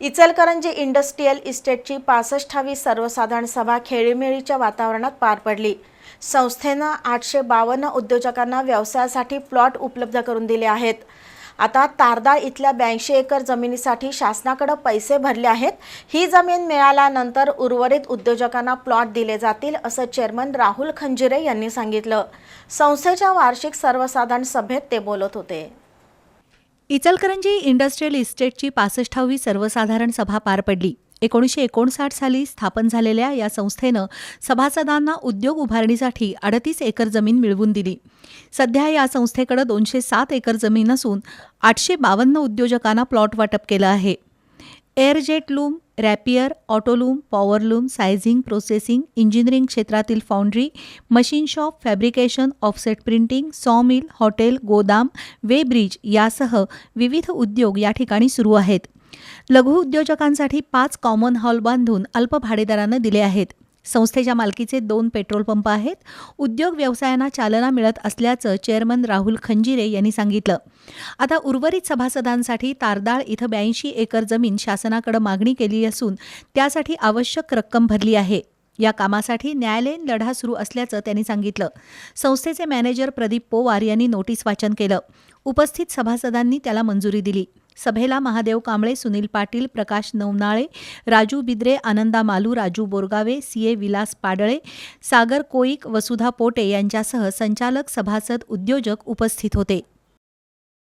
Ichalkaranji industrial इस्टेटची पासष्टावी सर्वसाधारण सभा खेळीमेळीच्या वातावरणात पार पडली. संस्थेनं आठशे बावन्न उद्योजकांना व्यवसायासाठी प्लॉट उपलब्ध करून दिले आहेत. आता तारदाळ इथल्या ब्याऐंशी एकर जमिनीसाठी शासनाकडे पैसे भरले आहेत. ही जमीन मिळाल्यानंतर उर्वरित उद्योजकांना प्लॉट दिले जातील असं चेअरमन राहुल खंजिरे यांनी सांगितलं. संस्थेच्या वार्षिक सर्वसाधारण सभेत ते बोलत होते. इचलकरंजी इंडस्ट्रीयल इस्टेटची पासष्टावी सर्वसाधारण सभा पार पडली. एकोणीसशे एकोणसाठ साली स्थापन झालेल्या या संस्थेनं सभासदांना उद्योग उभारणीसाठी अडतीस एकर जमीन मिळवून दिली. सध्या या संस्थेकडे दोनशे सात एकर जमीन असून आठशे बावन्न उद्योजकांना प्लॉट वाटप केलं आहे. Air jet loom rapier auto loom powerloom sizing processing engineering क्षेत्रातील foundry machine shop fabrication offset printing sawmill hotel गोदाम वेब्रिज यासह विविध उद्योग या ठिकाणी सुरू आहेत. लघु उद्योजकांसाठी पाच कॉमन हॉल बांधून अल्प भाडेदारानं दिले आहेत. संस्थेच्या मालकीचे दोन पेट्रोल पंप आहेत. उद्योग व्यवसायांना चालना मिळत असल्याचं चेअरमन राहुल खंजिरे यांनी सांगितलं. आता उर्वरित सभासदांसाठी तारदाळ इथं ब्याऐंशी एकर जमीन शासनाकडे मागणी केली असून त्यासाठी आवश्यक रक्कम भरली आहे. या कामासाठी न्यायालयीन लढा सुरू असल्याचं त्यांनी सांगितलं. संस्थेचे मॅनेजर प्रदीप पोवार यांनी नोटीस वाचन केलं. उपस्थित सभासदांनी त्याला मंजुरी दिली. सभेला महादेव कांबळे सुनील पाटील प्रकाश नवनाळे राजू बिद्रे आनंदा मालू राजू बोरगावे सी ए विलास पाडळे सागर कोईक वसुधा पोटे यांच्यासह संचालक सभासद उद्योजक उपस्थित होते.